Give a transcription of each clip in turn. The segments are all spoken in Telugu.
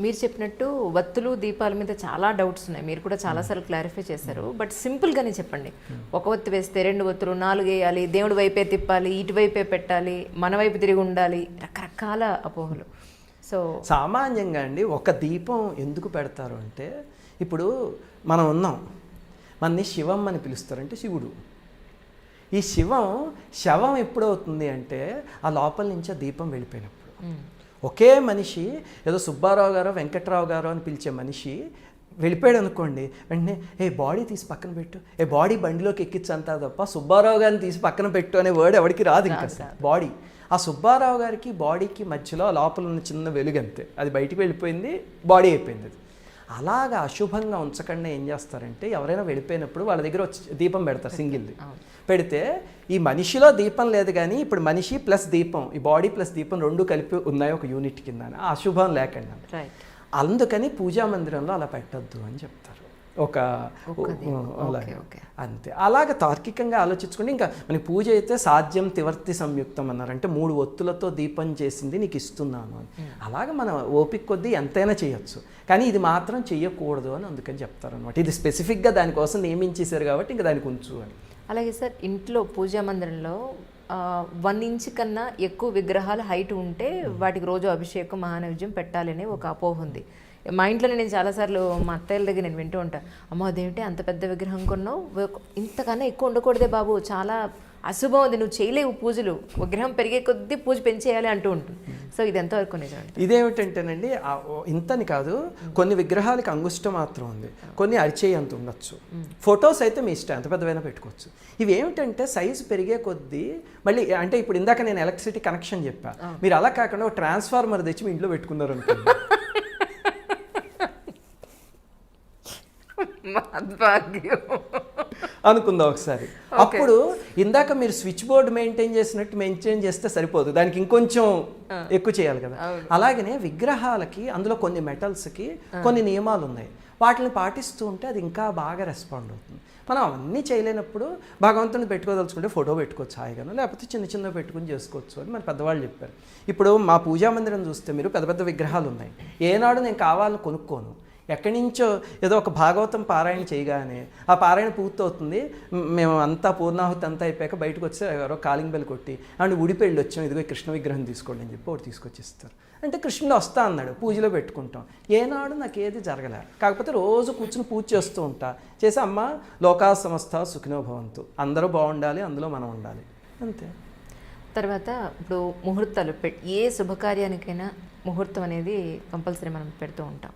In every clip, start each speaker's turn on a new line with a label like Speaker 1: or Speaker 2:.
Speaker 1: మీరు చెప్పినట్టు వత్తులు దీపాల మీద చాలా డౌట్స్ ఉన్నాయి. మీరు కూడా చాలాసార్లు క్లారిఫై చేశారు. బట్ సింపుల్గానే చెప్పండి. ఒక ఒత్తి వేస్తే రెండు ఒత్తులు నాలుగు వేయాలి దేవుడి వైపే తిప్పాలి ఇటువైపే పెట్టాలి మన వైపు తిరిగి ఉండాలి రకరకాల అపోహలు. సో
Speaker 2: సామాన్యంగా అండి ఒక దీపం ఎందుకు పెడతారు అంటే ఇప్పుడు మనం ఉన్నాం. మనని శివం అని పిలుస్తారంటే శివుడు. ఈ శివం శవం ఎప్పుడవుతుంది అంటే ఆ లోపల నుంచి ఆ దీపం వెళ్ళిపోయినప్పుడు. ఒకే మనిషి ఏదో సుబ్బారావు గారు వెంకట్రావు గారు అని పిలిచే మనిషి వెళ్ళిపోయాడు అనుకోండి వెంటనే ఏ బాడీ తీసి పక్కన పెట్టు. ఏ బాడీ బండిలోకి ఎక్కించంతా తప్ప సుబ్బారావు గారిని తీసి పక్కన పెట్టు అనే వర్డ్ ఎవరికి రాదు ఇంకా. బాడీ. ఆ సుబ్బారావు గారికి బాడీకి మధ్యలో ఆ లోపల ఉన్న చిన్న వెలుగు అంతే. అది బయటికి వెళ్ళిపోయింది బాడీ అయిపోయింది అది. అలాగా అశుభంగా ఉంచకుండా ఏం చేస్తారంటే ఎవరైనా వెళ్ళిపోయినప్పుడు వాళ్ళ దగ్గర వచ్చి దీపం పెడతారు సింగిల్ది. పెడితే ఈ మనిషిలో దీపం లేదు కానీ ఇప్పుడు మనిషి ప్లస్ దీపం ఈ బాడీ ప్లస్ దీపం రెండు కలిపి ఉన్నాయి ఒక యూనిట్ కింద అశుభం లేకుండా. అందుకని పూజా మందిరంలో అలా పెట్టద్దు అని చెప్తారు. ఒక అలాగే.
Speaker 1: ఓకే.
Speaker 2: అంతే. అలాగ తార్కికంగా ఆలోచించుకుంటే ఇంకా మనకి పూజ అయితే సాధ్యం తివర్తి సంయుక్తం అన్నారు అంటే మూడు ఒత్తులతో దీపం చేసింది నీకు ఇస్తున్నాను అని. అలాగ మనం ఓపిక కొద్దీ ఎంతైనా చేయొచ్చు. కానీ ఇది మాత్రం చెయ్యకూడదు అని అందుకని చెప్తారు అనమాట ఇది స్పెసిఫిక్గా దానికోసం నియమించేశారు కాబట్టి ఇంకా దానికి ఉంచు అని.
Speaker 1: అలాగే సార్ ఇంట్లో పూజా మందిరంలో వన్ ఇంచ్ కన్నా ఎక్కువ విగ్రహాలు హైట్ ఉంటే వాటికి రోజు అభిషేకం మహానైవేద్యం పెట్టాలని ఒక అపోహ ఉంది. మా ఇంట్లో నేను చాలాసార్లు మా అత్తయ్యల దగ్గర నేను వింటూ ఉంటాను అమ్మ అదేంటి అంత పెద్ద విగ్రహం కొన్నావు? ఇంతకన్నా ఎక్కువ ఉండకూడదే బాబు. చాలా అశుభం ఉంది నువ్వు చేయలేవు పూజలు. విగ్రహం పెరిగే కొద్దీ పూజ పెంచేయాలి అంటూ ఉంటుంది. సో ఇది ఎంతవరకు నిజం
Speaker 2: ఇదేమిటంటేనండి ఇంతని కాదు కొన్ని విగ్రహాలకి అంగుష్ట మాత్రం ఉంది. కొన్ని అరిచేయి అంత ఉండొచ్చు. ఫొటోస్ అయితే మీ ఇష్టం. ఎంత పెద్దవైనా పెట్టుకోవచ్చు. ఇవి ఏమిటంటే సైజు పెరిగే కొద్దీ మళ్ళీ అంటే ఇప్పుడు ఇందాక నేను ఎలక్ట్రిసిటీ కనెక్షన్ చెప్పా. మీరు అలా కాకుండా ఒక ట్రాన్స్ఫార్మర్ తెచ్చి మీ ఇంట్లో పెట్టుకున్నారు అనుకోండి అనుకుందాం ఒకసారి. అప్పుడు ఇందాక మీరు స్విచ్ బోర్డ్ మెయింటైన్ చేసినట్టు మెయింటైన్ చేస్తే సరిపోదు. దానికి ఇంకొంచెం ఎక్కువ చేయాలి కదా. అలాగనే విగ్రహాలకి అందులో కొన్ని మెటల్స్కి కొన్ని నియమాలు ఉన్నాయి. వాటిని పాటిస్తూ ఉంటే అది ఇంకా బాగా రెస్పాండ్ అవుతుంది. మనం అవన్నీ చేయలేనప్పుడు భగవంతుని పెట్టుకోదలుచుకుంటే ఫోటో పెట్టుకోవచ్చు హాయిగాను లేకపోతే చిన్న చిన్న పెట్టుకుని చేసుకోవచ్చు అని మన పెద్దవాళ్ళు చెప్పారు. ఇప్పుడు మా పూజా మందిరం చూస్తే మీరు పెద్ద పెద్ద విగ్రహాలు ఉన్నాయి. ఏనాడు నేను కావాలని కొనుక్కోను. ఎక్కడి నుంచో ఏదో ఒక భాగవతం పారాయణ చేయగానే ఆ పారాయణ పూర్తవుతుంది. మేము అంతా పూర్ణాహుతి అంతా అయిపోయాక బయటకు వచ్చి ఎవరో కాలింగ్ బెల్ కొట్టి అండ్ ఉడిపెళ్ళి వచ్చాం. ఇదిగో కృష్ణ విగ్రహం తీసుకోండి అని చెప్పి ఒకటి తీసుకొచ్చిస్తారు. అంటే కృష్ణుడు వస్తా అన్నాడు పూజలో పెట్టుకుంటాం. ఏనాడు నాకు ఏది జరగలే కాకపోతే రోజు కూర్చుని పూజ చేస్తూ ఉంటా. చేసి అమ్మ లోకా సంస్థ సుఖినో భవంతు. అందరూ బాగుండాలి అందులో మనం ఉండాలి. అంతే.
Speaker 1: తర్వాత ఇప్పుడు ముహూర్తాలు ఏ శుభకార్యానికైనా ముహూర్తం అనేది కంపల్సరీ మనం పెడుతూ ఉంటాం.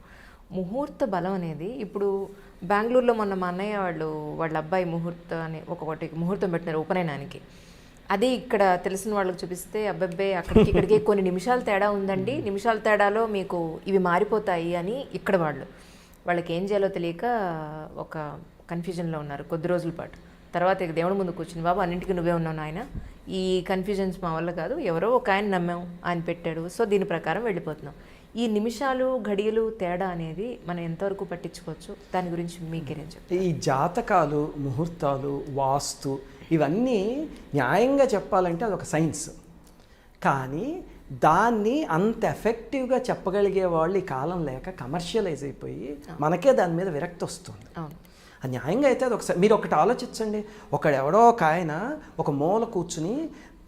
Speaker 1: ముహూర్త బలం అనేది ఇప్పుడు బెంగళూరులో మొన్న మా అన్నయ్య వాళ్ళు వాళ్ళ అబ్బాయి ముహూర్తం అని ఒకటి ముహూర్తం పెట్టినారు ఉపనయనానికి. అది ఇక్కడ తెలిసిన వాళ్ళకి చూపిస్తే అబ్బబ్బే అక్కడికి ఇక్కడికి కొన్ని నిమిషాల తేడా ఉందండి. నిమిషాల తేడాలో మీకు ఇవి మారిపోతాయి అని ఇక్కడ వాళ్ళు. వాళ్ళకి ఏం చేయాలో తెలియక ఒక కన్ఫ్యూజన్లో ఉన్నారు కొద్ది రోజుల పాటు. తర్వాత ఇక దేవుడి ముందు కూర్చుని బాబు అన్నింటికి నువ్వే ఉన్నావు నాయన. ఈ కన్ఫ్యూజన్స్ మా వల్ల కాదు ఎవరో ఒక ఆయన నమ్మాం ఆయన పెట్టాడు. సో దీని ప్రకారం వెళ్ళిపోతున్నాం. ఈ నిమిషాలు ఘడియలు తేడా అనేది మనం ఎంతవరకు పట్టించుకోవచ్చు? దాని గురించి మీకేం చెప్తారు
Speaker 2: ఈ జాతకాలు ముహూర్తాలు వాస్తు ఇవన్నీ న్యాయంగా చెప్పాలంటే అదొక సైన్స్. కానీ దాన్ని అంత ఎఫెక్టివ్గా చెప్పగలిగే వాళ్ళు ఈ కాలం లేక కమర్షియలైజ్ అయిపోయి మనకే దాని మీద విరక్తి వస్తుంది. న్యాయంగా అయితే అది ఒకసారి మీరు ఒకటి ఆలోచించండి. ఒకడు ఎవడో ఒక ఆయన ఒక మూల కూర్చుని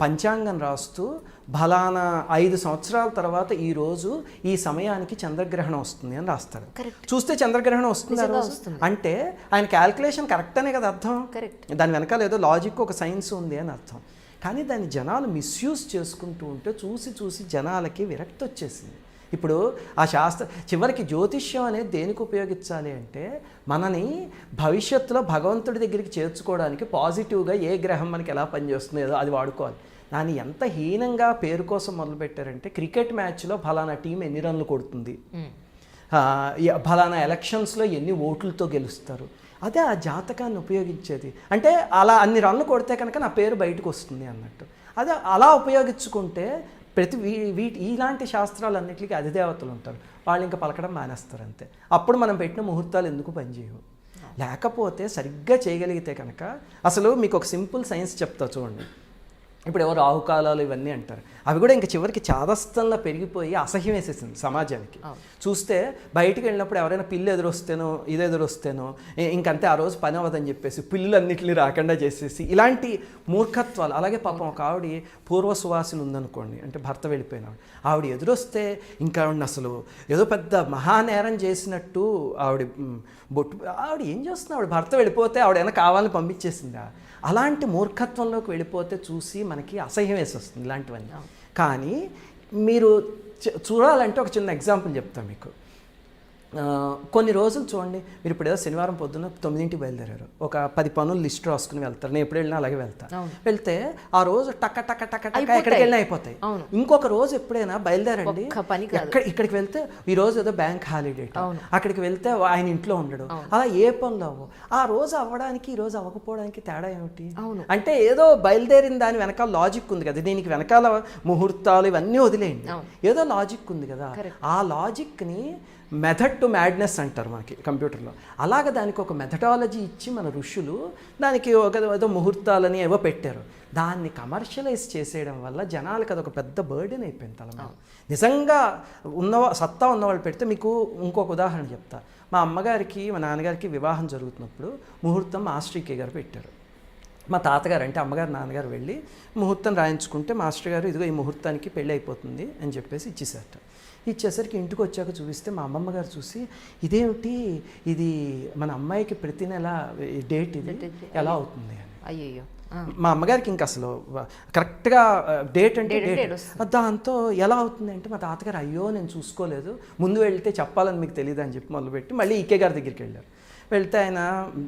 Speaker 2: పంచాంగం రాస్తూ బలానా ఐదు సంవత్సరాల తర్వాత ఈ రోజు ఈ సమయానికి చంద్రగ్రహణం వస్తుంది అని రాస్తాడు. చూస్తే చంద్రగ్రహణం వస్తుంది రోజు. అంటే ఆయన క్యాల్కులేషన్ కరెక్ట్ అనే కదా అర్థం? దాని వెనకాల ఏదో లాజిక్ ఒక సైన్స్ ఉంది అని అర్థం. కానీ దాన్ని జనాలు మిస్యూజ్ చేసుకుంటూ ఉంటే చూసి చూసి జనాలకి విరక్తి వచ్చేసింది. ఇప్పుడు ఆ శాస్త్ర చివరికి జ్యోతిష్యం అనేది దేనికి ఉపయోగించాలి అంటే మనని భవిష్యత్తులో భగవంతుడి దగ్గరికి చేర్చుకోవడానికి పాజిటివ్గా ఏ గ్రహం మనకి ఎలా పనిచేస్తుందో ఏదో అది వాడుకోవాలి. దాన్ని ఎంత హీనంగా పేరు కోసం మొదలుపెట్టారంటే క్రికెట్ మ్యాచ్లో ఫలానా టీం ఎన్ని రన్లు కొడుతుంది? ఫలానా ఎలక్షన్స్లో ఎన్ని ఓట్లతో గెలుస్తారు? అదే ఆ జాతకాన్ని ఉపయోగించేది. అంటే అలా అన్ని రన్లు కొడితే కనుక నా పేరు బయటకు వస్తుంది అన్నట్టు. అదే అలా ఉపయోగించుకుంటే ప్రతి వీ- వీటి ఇలాంటి శాస్త్రాలన్నిటికీ అధిదేవతలు ఉంటారు. వాళ్ళు ఇంకా పలకడం మానేస్తారు అంతే. అప్పుడు మనం పెట్టిన ముహూర్తాలు ఎందుకు పనిచేయవు? లేకపోతే సరిగ్గా చేయగలిగితే కనుక అసలు మీకు ఒక సింపుల్ సైన్స్ చెప్తా చూడండి. ఇప్పుడు ఎవరు రాహుకాలాలు ఇవన్నీ అంటారు. అవి కూడా ఇంకా చివరికి చాదస్తంలో పెరిగిపోయి అసహ్యం వేసేసింది సమాజానికి. చూస్తే బయటికి వెళ్ళినప్పుడు ఎవరైనా పిల్లి ఎదురొస్తేనో ఇది ఎదురొస్తేనో ఇంకంతే ఆ రోజు పని అవ్వదని చెప్పేసి పిల్లులన్నింటినీ రాకుండా చేసేసి ఇలాంటి మూర్ఖత్వాలు. అలాగే పాపం ఒక ఆవిడ పూర్వ సువాసిని ఉందనుకోండి అంటే భర్త వెళ్ళిపోయిన ఆవిడ. ఎదురొస్తే ఇంకా ఆవిడని అసలు ఏదో పెద్ద మహానేరం చేసినట్టు ఆవిడ బొట్టు ఆవిడ ఏం చేస్తున్నా ఆవిడ భర్త వెళ్ళిపోతే ఆవిడ ఏమైనా కావాలని పంపించేసిందా? అలాంటి మూర్ఖత్వంలోకి వెళ్ళిపోతే చూసి మనకి అసహ్యం వేసి వస్తుంది ఇలాంటివన్నీ. కానీ మీరు చూడాలంటే ఒక చిన్న ఎగ్జాంపుల్ చెప్తాను మీకు. కొన్ని రోజులు చూడండి మీరు ఇప్పుడు ఏదో శనివారం పొద్దున్న తొమ్మిదింటికి బయలుదేరారు. ఒక పది పనులు లిస్ట్ రాసుకుని వెళ్తారు. నేను ఎప్పుడు వెళ్ళినా అలాగే వెళ్తాను వెళ్తే ఆ రోజు టక్క టక్క టక్క టక్క ఎక్కడికి వెళ్ళినా అయిపోతాయి. ఇంకొక రోజు ఎప్పుడైనా బయలుదేరండి. ఎక్కడ ఇక్కడికి వెళ్తే ఈ రోజు ఏదో బ్యాంక్ హాలిడే అక్కడికి వెళ్తే ఆయన ఇంట్లో ఉండడు. అలా ఏ పనులు అవ్వవు. ఆ రోజు అవ్వడానికి ఈ రోజు అవ్వకపోవడానికి తేడా ఏమిటి. అంటే ఏదో బయలుదేరిన దాని వెనకాల లాజిక్ ఉంది కదా. దీనికి వెనకాల ముహూర్తాలు ఇవన్నీ వదిలేయండి. ఏదో లాజిక్ ఉంది కదా. ఆ లాజిక్ని మెథడ్ టు మ్యాడ్నెస్ అంటారు మనకి కంప్యూటర్లో. అలాగ దానికి ఒక మెథడాలజీ ఇచ్చి మన ఋషులు దానికి ఒక ఏదో ముహూర్తాలని ఏవో పెట్టారు. దాన్ని కమర్షియలైజ్ చేసేయడం వల్ల జనాలకు అదొక పెద్ద బర్డెన్ అయిపోయింది తల నిజంగా ఉన్న సత్తా ఉన్నవాళ్ళు పెడితే మీకు ఇంకొక ఉదాహరణ చెప్తా. మా అమ్మగారికి మా నాన్నగారికి వివాహం జరుగుతున్నప్పుడు ముహూర్తం మాస్టర్కే గారు పెట్టారు. మా తాతగారు అంటే అమ్మగారు నాన్నగారు వెళ్ళి ముహూర్తం రాయించుకుంటే మాస్టర్ గారు ఇదిగో ఈ ముహూర్తానికి పెళ్ళి అయిపోతుంది అని చెప్పేసి ఇచ్చేసారట ఇచ్చేసరికి ఇంటికి వచ్చాక చూపిస్తే మా అమ్మమ్మ గారు చూసి ఇదేమిటి? ఇది మన అమ్మాయికి ప్రతి నెల డేట్ ఇది? ఎలా అవుతుంది? అని.
Speaker 1: అయ్యయ్యో. ఆ,
Speaker 2: మా అమ్మగారికి ఇంకా అసలు కరెక్ట్గా డేట్ అంటే డేట్. దాంతో ఎలా అవుతుంది అంటే మా తాతగారు అయ్యో నేను చూసుకోలేదు. ముందు వెళ్తే చెప్పాలని మీకు తెలియదు అని చెప్పి మొదలుపెట్టి మళ్ళీ ఈకే గారి దగ్గరికి వెళ్ళారు. వెళ్తే ఆయన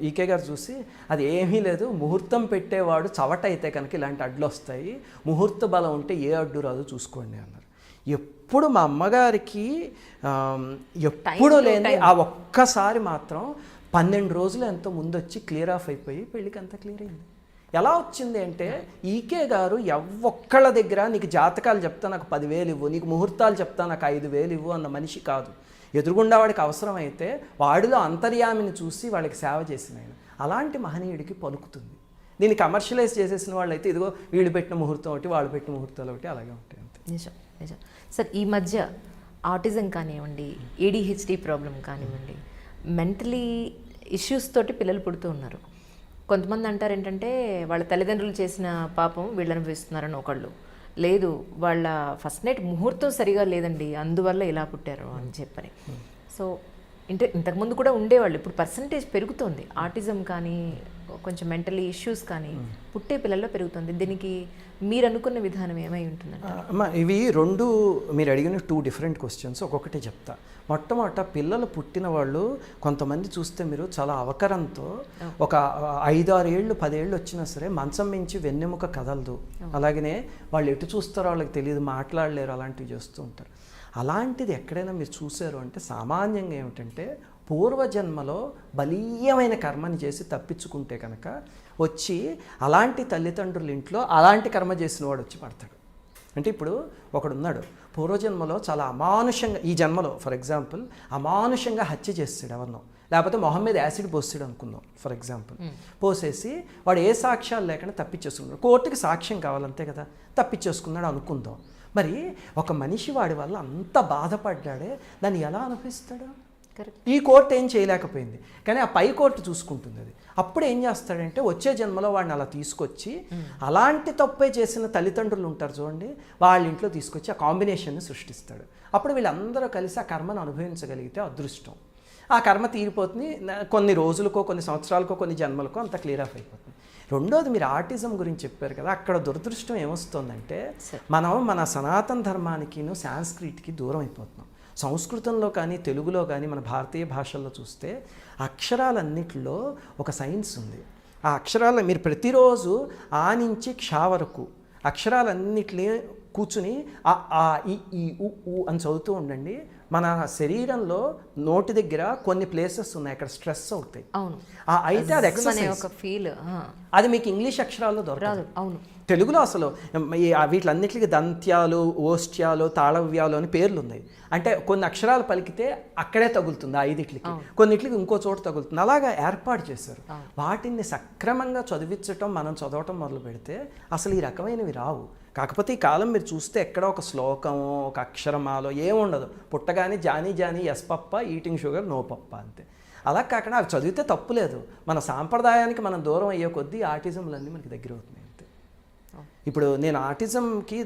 Speaker 2: ఈకే గారు చూసి అది ఏమీ లేదు ముహూర్తం పెట్టేవాడు చవట అయితే కనుక ఇలాంటి అడ్లు వస్తాయి ముహూర్త బలం ఉంటే ఏ అడ్డు రాదు చూసుకోండి అన్నారు. ఎప్పుడు మా అమ్మగారికి ఎప్పుడు లేని ఆ ఒక్కసారి మాత్రం పన్నెండు రోజులు ఎంతో ముందు వచ్చి క్లియర్ ఆఫ్ అయిపోయి పెళ్ళికి అంతా క్లియర్ అయింది. ఎలా వచ్చింది అంటే ఈకే గారు ఎవ్వొక్కళ్ళ దగ్గర నీకు జాతకాలు చెప్తా నాకు పదివేలు ఇవ్వు నీకు ముహూర్తాలు చెప్తా నాకు ఐదు వేలు ఇవ్వు అన్న మనిషి కాదు. ఎదురుగుండా వాడికి అవసరమైతే వాడిలో అంతర్యామిని చూసి వాళ్ళకి సేవ చేసిన ఆయన అలాంటి మహనీయుడికి పలుకుతుంది. దీన్ని కమర్షియలైజ్ చేసేసిన వాళ్ళు అయితే ఇదిగో వీళ్ళు పెట్టిన ముహూర్తం ఒకటి వాళ్ళు పెట్టిన ముహూర్తాలు ఒకటి అలాగే ఉంటాయి అంతే.
Speaker 1: నిజం నిజం. సార్ ఈ మధ్య ఆటిజం కానివ్వండి ఏడిహెచ్డి ప్రాబ్లం కానివ్వండి మెంటలీ ఇష్యూస్ తోటి పిల్లలు పుడుతూ ఉన్నారు. కొంతమంది అంటారు ఏంటంటే వాళ్ళ తల్లిదండ్రులు చేసిన పాపం వీళ్ళు అనుభవిస్తున్నారని ఒకళ్ళు. లేదు వాళ్ళ ఫస్ట్ నైట్ ముహూర్తం సరిగా లేదండి అందువల్ల ఇలా పుట్టారు అని చెప్పని. సో ఇంటే ఇంతకుముందు కూడా ఉండేవాళ్ళు ఇప్పుడు పర్సంటేజ్ పెరుగుతోంది. ఆటిజం కానీ కొంచెం మెంటలీ ఇష్యూస్ కానీ పుట్టే పిల్లల్లో పెరుగుతుంది. దీనికి మీరు అనుకున్న విధానం ఏమై ఉంటుందండి
Speaker 2: అమ్మ ఇవి రెండు మీరు అడిగిన టూ డిఫరెంట్ క్వశ్చన్స్ ఒక్కొక్కటి చెప్తా. మొట్టమొదట పిల్లలు పుట్టిన వాళ్ళు కొంతమంది చూస్తే మీరు చాలా అవకరంతో ఒక ఐదు ఆరు ఏళ్ళు పదేళ్ళు వచ్చినా సరే మంచం మించి వెన్నెముక కదలదు. అలాగనే వాళ్ళు ఎటు చూస్తారో వాళ్ళకి తెలియదు మాట్లాడలేరు అలాంటివి చేస్తూ ఉంటారు. అలాంటిది ఎక్కడైనా మీరు చూసారు అంటే సామాన్యంగా ఏమిటంటే పూర్వజన్మలో బలీయమైన కర్మని చేసి తప్పించుకుంటే కనుక వచ్చి అలాంటి తల్లిదండ్రుల ఇంట్లో అలాంటి కర్మ చేసిన వాడు వచ్చి పడతాడు. అంటే ఇప్పుడు ఒకడున్నాడు. పూర్వజన్మలో చాలా అమానుషంగా ఈ జన్మలో ఫర్ ఎగ్జాంపుల్ అమానుషంగా హత్య చేస్తాడు ఎవరినో. లేకపోతే మొహం మీద యాసిడ్ పోస్తాడు అనుకుందాం ఫర్ ఎగ్జాంపుల్ పోసేసి వాడు ఏ సాక్ష్యాలు లేకుండా తప్పించేసుకున్నాడు. కోర్టుకి సాక్ష్యం కావాలంతే కదా తప్పించేసుకున్నాడు అనుకుందాం. మరి ఒక మనిషి వాడి వల్ల అంత బాధపడ్డాడే దాన్ని ఎలా అనుభవిస్తాడు? ఈ కోర్టు ఏం చేయలేకపోయింది. కానీ ఆ పై కోర్టు చూసుకుంటుంది అది. అప్పుడు ఏం చేస్తాడంటే వచ్చే జన్మలో వాడిని అలా తీసుకొచ్చి అలాంటి తప్పే చేసిన తల్లిదండ్రులు ఉంటారు చూడండి వాళ్ళ ఇంట్లో తీసుకొచ్చి ఆ కాంబినేషన్ని సృష్టిస్తాడు. అప్పుడు వీళ్ళందరూ కలిసి ఆ కర్మను అనుభవించగలిగితే అదృష్టం. ఆ కర్మ తీరిపోతుంది కొన్ని రోజులకో కొన్ని సంవత్సరాలకో కొన్ని జన్మలకో అంత క్లియర్ ఆఫ్ అయిపోతుంది. రెండోది మీరు ఆర్టిజం గురించి చెప్పారు కదా అక్కడ దురదృష్టం ఏమొస్తుందంటే మనం మన సనాతన ధర్మానికిను సాంస్క్రిట్కి దూరం అయిపోతున్నాం. సంస్కృతంలో కానీ తెలుగులో కానీ మన భారతీయ భాషల్లో చూస్తే అక్షరాలన్నిటిలో ఒక సైన్స్ ఉంది. ఆ అక్షరాలు మీరు ప్రతిరోజు ఆ నుంచి క్షా వరకు అక్షరాలన్నిటిని కూర్చుని ఆ ఆ ఈ ఈ ఉ ఊ అని చదువుతూ ఉండండి. మన శరీరంలో నోటి దగ్గర కొన్ని ప్లేసెస్ ఉన్నాయి. అక్కడ స్ట్రెస్ అవుతాయి.
Speaker 1: అవును.
Speaker 2: ఆ అయితే అది ఎక్సర్సైజ్
Speaker 1: ఒక ఫీల్
Speaker 2: అది మీకు ఇంగ్లీష్ అక్షరాల్లో దొరకదు.
Speaker 1: అవును.
Speaker 2: తెలుగులో అసలు వీటిలన్నిటికీ దంత్యాలు ఓష్ట్యాలు తాళవ్యాలు అని పేర్లు ఉన్నాయి. అంటే కొన్ని అక్షరాలు పలికితే అక్కడే తగులుతుంది ఆ ఐదిట్లకి కొన్నిట్లకి ఇంకో చోట తగులుతుంది. అలాగా ఏర్పాటు చేశారు. వాటిని సక్రమంగా చదివించటం మనం చదవటం మొదలు పెడితే అసలు ఈ రకమైనవి రావు. కాకపోతే ఈ కాలం మీరు చూస్తే ఎక్కడ ఒక శ్లోకమో ఒక అక్షరమాలో ఏముండదు పుట్టగానే Johnny Johnny yes papa eating sugar no papa అంతే. అలా కాకుండా అవి చదివితే తప్పు లేదు. మన సాంప్రదాయానికి మనం దూరం అయ్యే కొద్దీ ఆటిజంలన్నీ మనకి దగ్గర అవుతున్నాయి. ఇప్పుడు నేను ఆటిజంకి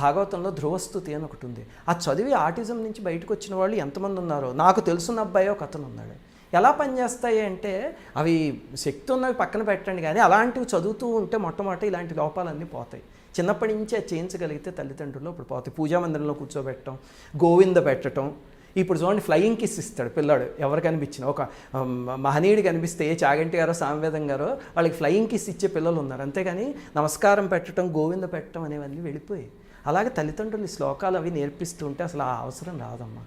Speaker 2: భాగవతంలో ధ్రువస్థుతి అని ఒకటి ఉంది. ఆ చదివి ఆటిజం నుంచి బయటకు వచ్చిన వాళ్ళు ఎంతమంది ఉన్నారో నాకు తెలుసున్న అబ్బాయి ఒక అతను ఉన్నాడు. ఎలా పనిచేస్తాయి అంటే అవి శక్తి ఉన్నవి పక్కన పెట్టండి కానీ అలాంటివి చదువుతూ ఉంటే మొట్టమొదటి ఇలాంటి లోపాలన్నీ పోతాయి. చిన్నప్పటి నుంచే చేయించగలిగితే తల్లిదండ్రులు ఇప్పుడు పోతాయి. పూజా మందిరంలో కూర్చోబెట్టడం గోవింద పెట్టడం ఇప్పుడు చూడండి ఫ్లయింగ్ కిస్ ఇస్తాడు పిల్లాడు. ఎవరు కనిపించిన ఒక మహనీయుడు కనిపిస్తే చాగంటి గారో సామవేదం గారో వాళ్ళకి ఫ్లయింగ్ కిస్ ఇచ్చే పిల్లలు ఉన్నారు. అంతేగాని నమస్కారం పెట్టడం గోవింద పెట్టడం అనేవన్నీ వెళ్ళిపోయి అలాగే తల్లిదండ్రులు శ్లోకాలు అవి నేర్పిస్తుంటే అసలు ఆ అవసరం రాదమ్మా.